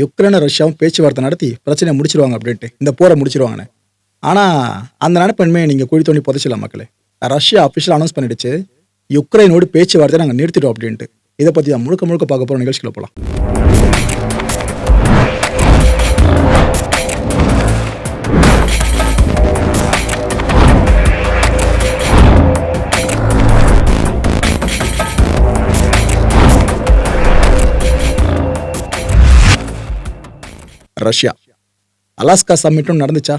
யுக்ரைனும் ரஷ்யாவும் பேச்சுவார்த்தை நடத்தி பிரச்சனையை முடிச்சிருவாங்க அப்படின்ட்டு. இந்த போரை முடிச்சிருவாங்கன்னு. ஆனால் அந்த நினைப்பெண்மையை நீங்கள் குழி தோண்டி புதைச்சிடலாம் மக்களே. ரஷ்யா அஃபிஷியல் அனௌன்ஸ் பண்ணிடுச்சு. யுக்ரைனோடு பேச்சுவார்த்தை நாங்கள் நிறுத்திட்டோம் அப்படின்ட்டு. இதை பற்றி தான் முழுக்க முழுக்க பார்க்க போகிற நிகழ்ச்சிகளை போகலாம் ரஷ்யா. அலாஸ்கா சம்மிட்டும் நடந்துச்சா?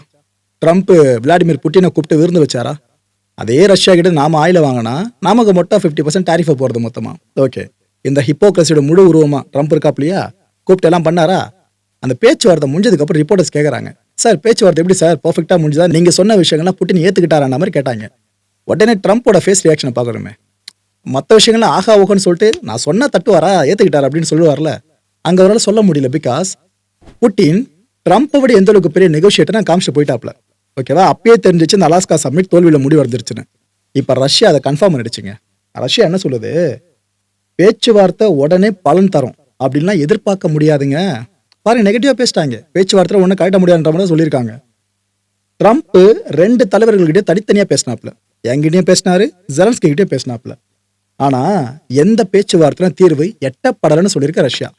ட்ரம்ப் விளாடிமிர் புட்டினை கூப்பிட்டு விருந்து வச்சாரா? அதே ரஷ்யா கிட்ட நாம ஆயில வாங்கினா நமக்கு மொட்டா ஃபிஃப்டி பர்சன்ட் டாரிஃபை போகிறது மொத்தமா. ஓகே. இந்த ஹிப்போக்ரஸியோட முழு உருவமா ட்ரம்ப் இருக்காப்லையா? கூப்பிட்டு எல்லாம் பண்ணாரா? அந்த பேச்சுவார்த்தை முடிஞ்சதுக்கு அப்புறம் ரிப்போர்ட்டர்ஸ் கேட்குறாங்க சார் பேச்சுவார்த்தை எப்படி சார்? பர்ஃபெக்டாக முடிஞ்சதா? நீங்கள் சொன்ன விஷயங்கள்லாம் புட்டின் ஏத்துக்கிட்டாரான மாதிரி கேட்டாங்க. உடனே ட்ரம்ப்போட ஃபேஸ் ரியாக்ஷனை பார்க்குறோமே மற்ற விஷயங்கள்லாம் ஆகா ஓகன்னு சொல்லிட்டு நான் சொன்ன தட்டுவாரா? ஏற்றுக்கிட்டாரா அப்படின்னு சொல்லுவார்ல. அங்கே அவரால் சொல்ல முடியல பிகாஸ் புட்டின் ட்ரம்ப்பை விட எந்த அளவுக்கு பெரிய நெகோஷியேட்டர் காமிச்சு போயிட்டாப்ல. ஓகேவா அப்பயே தெரிஞ்சிச்சு இந்த அலாஸ்கா சம்மிட் தோல்வியில் முடிவு வந்துருச்சுன்னு இப்போ ரஷ்யா அதை கன்ஃபார்ம் பண்ணிடுச்சுங்க. ரஷ்யா என்ன சொல்லுது? பேச்சுவார்த்தை உடனே பலன் தரும் அப்படின்லாம் எதிர்பார்க்க முடியாதுங்க. பாருங்க நெகட்டிவாக பேசிட்டாங்க. பேச்சுவார்த்தை ஒன்றும் கட்ட முடியாதுன்ற மாதிரி சொல்லியிருக்காங்க. ட்ரம்ப் ரெண்டு தலைவர்கள்கிட்ட தனித்தனியாக பேசினாப்ல. என்கிட்டயும் பேசினாரு ஜெலன்ஸ்கிட்டே பேசினாப்ல. ஆனா எந்த பேச்சுவார்த்தையும் தீர்வு எட்டப்படலைன்னு சொல்லியிருக்க ரஷ்யா.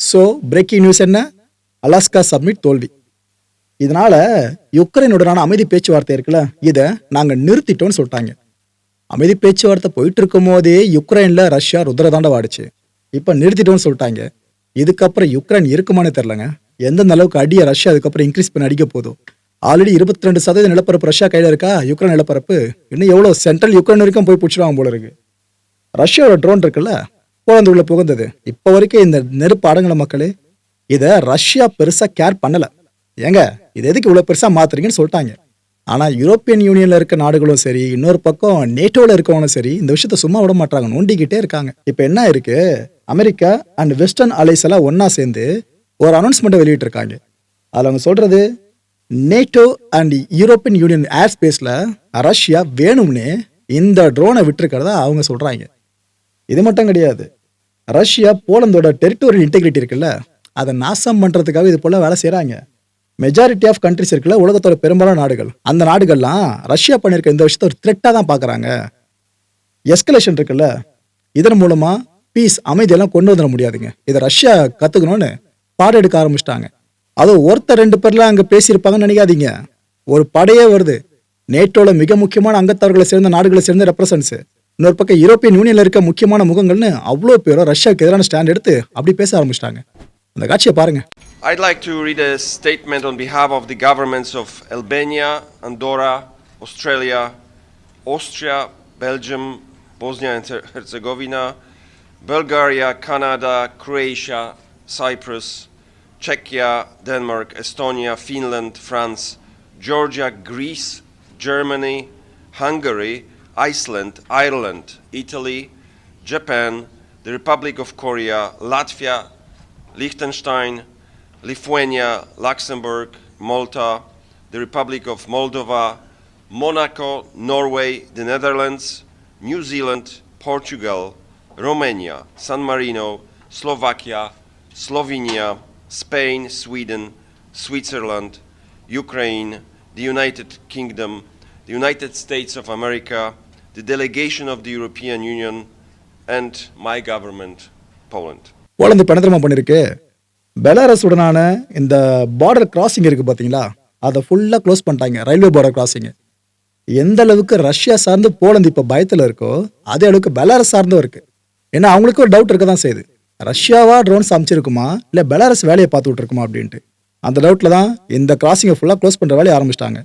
ஸோ பிரேக்கிங் நியூஸ் என்ன? அலாஸ்கா சப்மிட் தோல்வி. இதனால யுக்ரைனுடனான அமைதி பேச்சுவார்த்தை இருக்குல்ல இதை நாங்கள் நிறுத்திட்டோம்னு சொல்லிட்டாங்க. அமைதி பேச்சுவார்த்தை போயிட்டு இருக்கும் போதே யுக்ரைனில் ரஷ்யா ருத்ரதாண்ட வாடிச்சு. இப்போ நிறுத்திட்டோம்னு சொல்லிட்டாங்க. இதுக்கப்புறம் யுக்ரைன் இருக்குமானே தெரிலங்க எந்தெந்த அளவுக்கு அடியை ரஷ்யா அதுக்கப்புறம் இன்க்ரீஸ் பண்ணி அடிக்க போதும் ஆல்ரெடி இருபத்தி ரெண்டு சதவீத நிலப்பரப்பு ரஷ்யா கையில் இருக்கா? யுக்ரைன் நிலப்பரப்பு. இன்னும் எவ்வளோ சென்ட்ரல் யுக்ரைன் வரைக்கும் போய் பிடிச்சிருவாங்க போல இருக்கு. ரஷ்யாவோட ட்ரோன் இருக்குல்ல போலந்து உள்ள புகுந்தது. இப்போ வரைக்கும் இந்த நெருப்பு அடங்கல மக்களே இதை ரஷ்யா பெருசாக கேர் பண்ணலை. ஏங்க இது எதுக்கு இவ்வளோ பெருசாக மாத்துறீங்கன்னு சொல்லிட்டாங்க. ஆனால் யூரோப்பியன் யூனியனில் இருக்க நாடுகளும் சரி இன்னொரு பக்கம் நேட்டோவில் இருக்கவங்களும் சரி இந்த விஷயத்த சும்மா விட மாட்டாங்க நோண்டிக்கிட்டே இருக்காங்க. இப்போ என்ன இருக்கு? அமெரிக்கா அண்ட் வெஸ்டர்ன் அலைஸ் எல்லாம் ஒன்றா சேர்ந்து ஒரு அனௌன்ஸ்மெண்ட்டை வெளியிட்டிருக்காங்க. அதில் அவங்க சொல்கிறது NATO and European Union air ஸ்பேஸில் ரஷ்யா வேணும்னே இந்த ட்ரோனை விட்டுருக்கிறதா அவங்க சொல்கிறாங்க இது மட்டும் கிடையாது. ரஷ்யா போலந்தோட டெரிட்டோரியல் இன்டெகிரிட்டி இருக்குல்ல அதை நாசம் பண்ணுறதுக்காக இது போல் வேலை செய்கிறாங்க மெஜாரிட்டி ஆஃப் கண்ட்ரிஸ் இருக்குல்ல உலகத்தோட பெரும்பாலான நாடுகள். அந்த நாடுகள்லாம் ரஷ்யா பண்ணியிருக்க இந்த விஷயத்த ஒரு த்ரெட்டாக தான் பார்க்குறாங்க. எஸ்கலேஷன் இருக்குல்ல இதன் மூலமாக பீஸ் அமைதியெல்லாம் கொண்டு வந்துட முடியாதுங்க. இதை ரஷ்யா கற்றுக்கணும்னு பாடம் எடுக்க ஆரம்பிச்சிட்டாங்க. அதுவும் ஒருத்தர் ரெண்டு பேர்லாம் அங்கே பேசியிருப்பாங்கன்னு நினைக்காதீங்க. ஒரு படையே வருது. நேட்டோவில் மிக முக்கியமான அங்கத்தவர்களை சேர்ந்த நாடுகளை சேர்ந்த ரெப்ரசன்ஸ் இன்னொரு பக்கம் யூரோப்பியன் யூனியனில் இருக்க முக்கியமான முகங்கள்னு அவ்வளோ பேரும் ரஷ்யாவுக்கு எதிரான ஸ்டாண்ட் எடுத்து அப்படி பேச ஆரம்பிச்சிட்டாங்க. அந்த காட்சியை பாருங்க I'd like to read a statement on behalf of the governments of Albania, Andorra, Australia, Austria, Belgium, Bosnia and Her- Herzegovina, Bulgaria, Canada, Croatia, Cyprus, Czechia, Denmark, Estonia, Finland, France, Georgia, Greece, Germany, Hungary, Iceland, Ireland, Italy, Japan, the Republic of Korea, Latvia, Liechtenstein, Lithuania, Luxembourg, Malta, the Republic of Moldova, Monaco, Norway, the Netherlands, New Zealand, Portugal, Romania, San Marino, Slovakia, Slovenia, Spain, Sweden, Switzerland, Ukraine, the United Kingdom, the United States of America, the delegation of the European Union, and my government, Poland. Poland பணத்திரமா பண்ணிருக்கு. Belarus உடனான இந்த border crossing இருக்கு பாத்தீங்களா? அதை ஃபுல்லா close பண்ணிட்டாங்க railway border crossing எந்த அளவுக்கு ரஷ்யா சார்ந்து போலந்து இப்ப பயத்துல இருக்கோ அதே அளவுக்கு பெலாரஸ் சார்ந்தும் இருக்கு. ஏன்னா அவங்களுக்கு ஒரு டவுட் இருக்க தான் செய்யுது. ரஷ்யாவா ட்ரோன்ஸ் அமைச்சிருக்குமா? இல்ல பெலாரஸ் வேலையை பார்த்துட்டு இருக்குமா அப்படின்ட்டு. அந்த டவுட்ல தான் இந்த கிராசிங்கை ஃபுல்லா க்ளோஸ் பண்ற வேலையை ஆரம்பிச்சிட்டாங்க.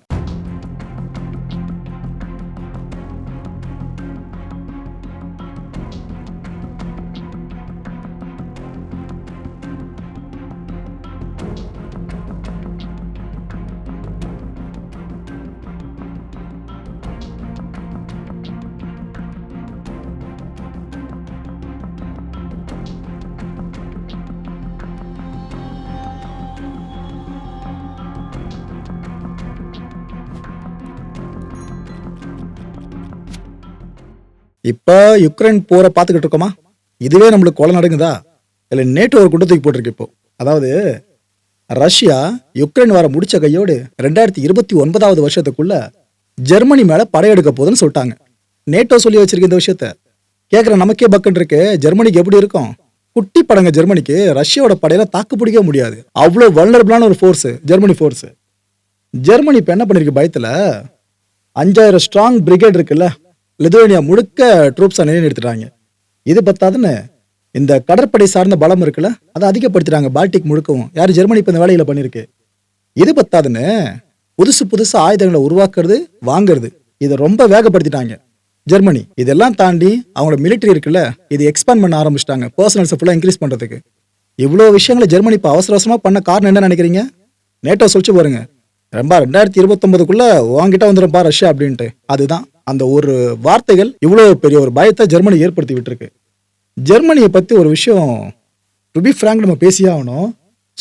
இப்போ யுக்ரைன் போரை பார்த்துக்கிட்டு இருக்கோமா? இதுவே நம்மளுக்கு கொலை நடங்குதா இல்லை நேட்டோ ஒரு குண்டை தூக்கி போட்டிருக்கு இப்போ. அதாவது ரஷ்யா யுக்ரைன் வர முடிச்ச கையோடு ரெண்டாயிரத்தி இருபத்தி ஒன்பதாவது வருஷத்துக்குள்ள ஜெர்மனி மேல படையெடுக்க போகுதுன்னு சொல்லிட்டாங்க. நேட்டோ சொல்லி வச்சிருக்க இந்த விஷயத்த கேட்குற நமக்கே பக்குன்னு இருக்கு. ஜெர்மனிக்கு எப்படி இருக்கும்? குட்டி படங்க ஜெர்மனிக்கு ரஷ்யாவோட படையில தாக்கு பிடிக்க முடியாது. அவ்வளோ வல்னரபிளான ஒரு ஃபோர்ஸ் ஜெர்மனி ஃபோர்ஸ் ஜெர்மனி இப்போ என்ன பண்ணிருக்கு பயத்தில்? அஞ்சாயிரம் ஸ்ட்ராங் பிரிகேட் இருக்குல்ல? லிதுவேனியா முழுக்க ட்ரூப்ஸை நிலைநிறுத்துறாங்க இது பத்தாதுன்னு இந்த கடற்படை சார்ந்த பலம் இருக்குல்ல அதை அதிகப்படுத்துறாங்க பால்டிக் முழுக்கவும். யார் ஜெர்மனி இப்போ இந்த வேலையில் பண்ணியிருக்கு? இது பத்தாதுன்னு புதுசு புதுசு ஆயுதங்களை உருவாக்குறது வாங்குறது இதை ரொம்ப வேகப்படுத்திட்டாங்க. ஜெர்மனி இதெல்லாம் தாண்டி அவங்களோட மிலிட்டரி இருக்குல்ல இது எக்ஸ்பேண்ட் பண்ண ஆரம்பிச்சிட்டாங்க. பர்சனல்ஸை ஃபுல்லாக இன்க்ரீஸ் பண்ணுறதுக்கு இவ்வளோ விஷயங்களை ஜெர்மனி இப்போ அவசர அவசரமாக பண்ண காரணம் என்ன நினைக்கிறீங்க? நேட்டோ சொல்லிச்சு பாருங்க ரொம்ப ரெண்டாயிரத்தி இருபத்தொம்பதுக்குள்ளே உங்ககிட்ட வந்துடும்பா ரஷ்யா அப்படின்ட்டு. அதுதான். அந்த ஒரு வார்த்தைகள் இவ்வளோ பெரிய ஒரு பயத்தை ஜெர்மனி ஏற்படுத்தி விட்டுருக்கு. ஜெர்மனியை பற்றி ஒரு விஷயம் ருபி ஃப்ராங்க் நம்ம பேசியே ஆகணும்.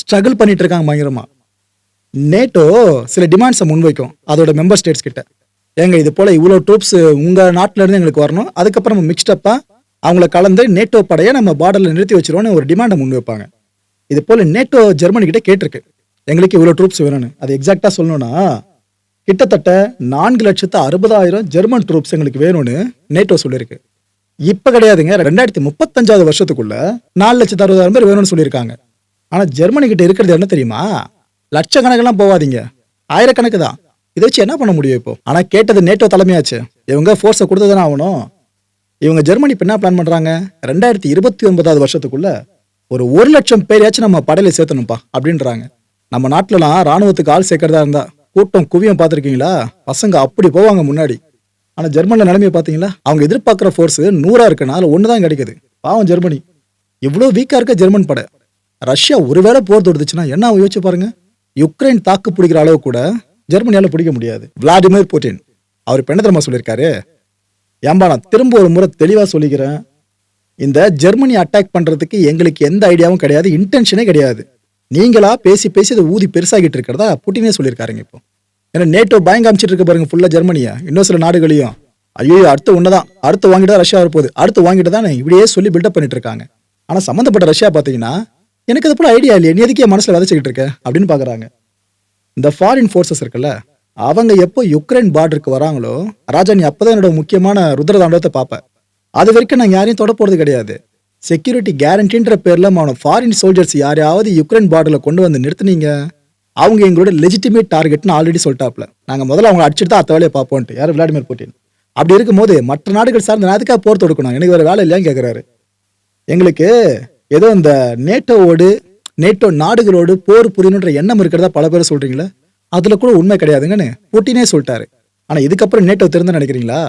ஸ்ட்ரகிள் பண்ணிட்டு இருக்காங்க பயங்கரமாக நேட்டோ சில டிமாண்ட்ஸை முன்வைக்கும் அதோட மெம்பர் ஸ்டேட்ஸ் கிட்ட. ஏங்க இது போல் இவ்வளோ ட்ரூப்ஸ் உங்கள் நாட்டிலேருந்து எங்களுக்கு வரணும் அதுக்கப்புறம் நம்ம மிக்ஸ்டப்பாக அவங்கள கலந்து நேட்டோ படையை நம்ம பார்டரில் நிறுத்தி வச்சிருவோம்னு ஒரு டிமாண்டை முன்வைப்பாங்க. இது போல் நேட்டோ ஜெர்மனி கிட்ட கேட்டிருக்கு எங்களுக்கு இவ்வளோ ட்ரூப்ஸ் வேணும்னு. அது எக்ஸாக்டாக சொல்லணும்னா கிட்டத்தட்ட நான்கு லட்சத்து அறுபதாயிரம் ஜெர்மன் ட்ரூப்ஸ் எங்களுக்கு வேணும்னு நேட்டோ சொல்லியிருக்கு. இப்ப கிடையாதுங்க ரெண்டாயிரத்தி முப்பத்தஞ்சாவது வருஷத்துக்குள்ள நாலு லட்சத்து அறுபதாயிரம் பேர் வேணும்னு சொல்லியிருக்காங்க. ஆனா ஜெர்மனி கிட்ட இருக்கிறது என்ன தெரியுமா? லட்சக்கணக்கெல்லாம் போவாதீங்க ஆயிரக்கணக்கு தான். இதை வச்சு என்ன பண்ண முடியும் இப்போ? ஆனா கேட்டது நேட்டோ தலைமையாச்சு. இவங்க ஃபோர்ஸை கொடுத்ததானே ஆகணும். இவங்க ஜெர்மனி இப்போ என்ன பிளான் பண்றாங்க? ரெண்டாயிரத்தி இருபத்தி ஒன்பதாவது வருஷத்துக்குள்ள ஒரு ஒரு லட்சம் பேரையாச்சும் நம்ம படையில சேர்த்தணும்ப்பா அப்படின்றாங்க. நம்ம நாட்டிலலாம் ராணுவத்துக்கு ஆள் சேர்க்கறதா இருந்தா கூட்டம் குவியம் பார்த்துருக்கீங்களா? பசங்க அப்படி போவாங்க முன்னாடி. ஆனால் ஜெர்மனில் நிலைமையை பார்த்தீங்களா? அவங்க எதிர்பார்க்குற ஃபோர்ஸ் நூறாக இருக்குன்னா அதுல ஒன்று தான் கிடைக்குது. பாவம் ஜெர்மனி. இவ்வளோ வீக்காக இருக்க ஜெர்மன் படை. ரஷ்யா ஒருவேளை போர் தொடுத்துச்சுன்னா என்ன ஆகும் யோசிச்சு பாருங்க? யுக்ரைன் தாக்கு பிடிக்கிற அளவு கூட ஜெர்மனியால் பிடிக்க முடியாது. Vladimir Putin. அவர் இப்ப என்ன தெரியுமா சொல்லியிருக்காரு? ஏம்பா நான் திரும்ப ஒரு முறை தெளிவாக சொல்லிக்கிறேன். இந்த ஜெர்மனி அட்டாக் பண்ணுறதுக்கு எங்களுக்கு எந்த ஐடியாவும் கிடையாது இன்டென்ஷனே கிடையாது. நீங்களா பேசி பேசி அதை ஊதி பெருசாகிட்டு இருக்கிறதா புட்டினே சொல்லியிருக்காருங்க இப்போ. ஏன்னா நேட்டோ பயங்க அமைச்சிட்டு இருக்க பாருங்க ஃபுல்லா ஜெர்மனியா. இன்னும் சில நாடுகளையும். ஐயோ அடுத்து ஒன்றுதான் அடுத்து வாங்கிட்டு தான் ரஷ்யா வரப்போகுது. அடுத்து வாங்கிட்டு தான் இப்படியே சொல்லி பில்டப் பண்ணிட்டு இருக்காங்க. ஆனால் சம்மந்தப்பட்ட ரஷ்யா பார்த்தீங்கன்னா எனக்கு அது போல ஐடியா இல்லையே. நீ எதுக்கே மனசில் விதைச்சிக்கிட்டு இருக்க? அப்படின்னு பார்க்குறாங்க. இந்த ஃபாரின் ஃபோர்ஸஸ் இருக்குல்ல அவங்க எப்போ யுக்ரைன் பார்டருக்கு வராங்களோ ராஜா நீ அப்போதான் என்னோட முக்கியமான ருத்ரதாண்டவத்தை பார்ப்ப. அது வரைக்கும் நான் யாரையும் தொட போகிறது கிடையாது. செக்யூரிட்டி கேரண்டின்ற பேர்ல அவன ஃபாரின் சோல்ஜர்ஸ் யாரையாவது யுக்ரைன் பார்டர்ல கொண்டு வந்து நிறுத்துனீங்க? அவங்க எங்களோட லெஜிட்டிமேட் டார்கெட்னு ஆல்ரெடி சொல்லிட்டாப்ல. நாங்க முதல்ல அவங்களை அடிச்சுட்டு தான் அத்த வேலையை பார்ப்போன்ட்டு. யார் விளாடிமிர் புட்டின்? அப்படி இருக்கும்போது மற்ற நாடுகள் சார்ந்த அதுக்காக போர் தொடுக்கணும். எனக்கு வேற வேலை இல்லையான்னு கேட்குறாரு எங்களுக்கு ஏதோ இந்த நேட்டோவோடு நேட்டோ நாடுகளோடு போர் புரியணுன்ற எண்ணம் இருக்கிறதா பல பேர் சொல்றீங்களா? அதுல கூட உண்மை கிடையாதுங்கன்னு புட்டினே சொல்லிட்டாரு. ஆனா இதுக்கப்புறம் நேட்டோ திறந்து நினைக்கிறீங்களா?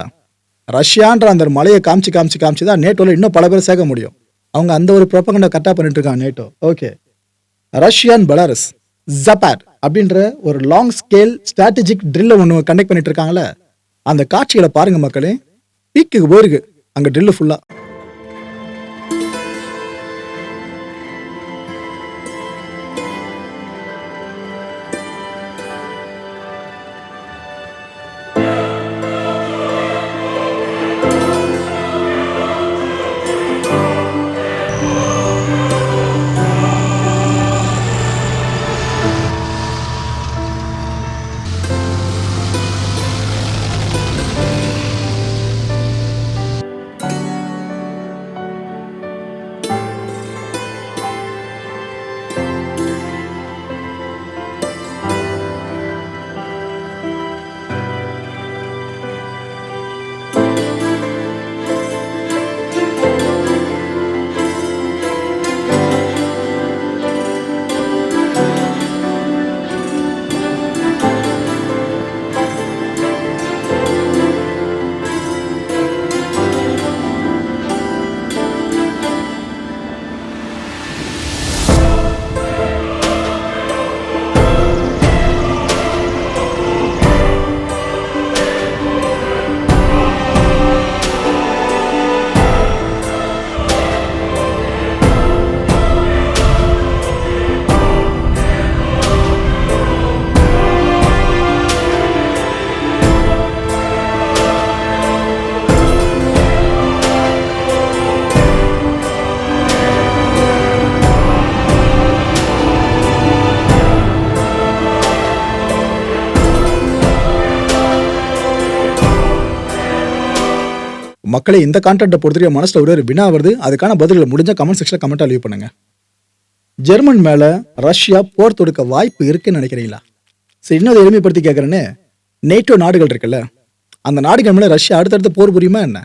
ரஷ்யான்ற அந்த மலையை காமிச்சு காமிச்சு காமிச்சு தான் நேட்டோல இன்னும் பல பேர் சேர்க்க முடியும். அவங்க அந்த ஒரு ப்ரொபகண்டா கரெக்டாக பண்ணிட்டு இருக்காங்க நேட்டோ ஓகே ரஷ்யன் பலாரஸ் ஜப்பார் அப்படின்ற ஒரு லாங் ஸ்கேல் ஸ்ட்ராட்டஜிக் ட்ரில்லை ஒன்று கண்டக்ட் பண்ணிட்டு இருக்காங்களே அந்த காட்சிகளை பாருங்க மக்களே. பீக்குக்கு போயிருக்கு. அங்க ட்ரில்லு ஃபுல்லா மக்களை இந்த கான்டென்ட்டை பொறுத்தவரைக்கும் மனசில் ஒரே ஒரு வினா வருது. அதுக்கான பதில்களை முடிஞ்ச கமெண்ட் செக்ஷனில் கமெண்ட்டாக லீவ் பண்ணுங்க. ஜெர்மன் மேலே ரஷ்யா போர் தொடுக்க வாய்ப்பு இருக்குன்னு நினைக்கிறீங்களா? சரி இன்னொரு எளிமைப்படுத்தி கேட்குறேன்னு நேட்டோ நாடுகள் இருக்குல்ல அந்த நாடுகள் மேலே ரஷ்யா அடுத்தடுத்து போர் புரியுமா என்ன?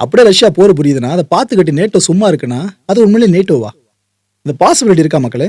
அப்படியே ரஷ்யா போர் புரியுதுன்னா அதை பார்த்துக்கிட்டு நேட்டோ சும்மா இருக்குன்னா அது உண்மையிலே நேட்டோவா இந்த பாசிபிலிட்டி இருக்கா மக்களே?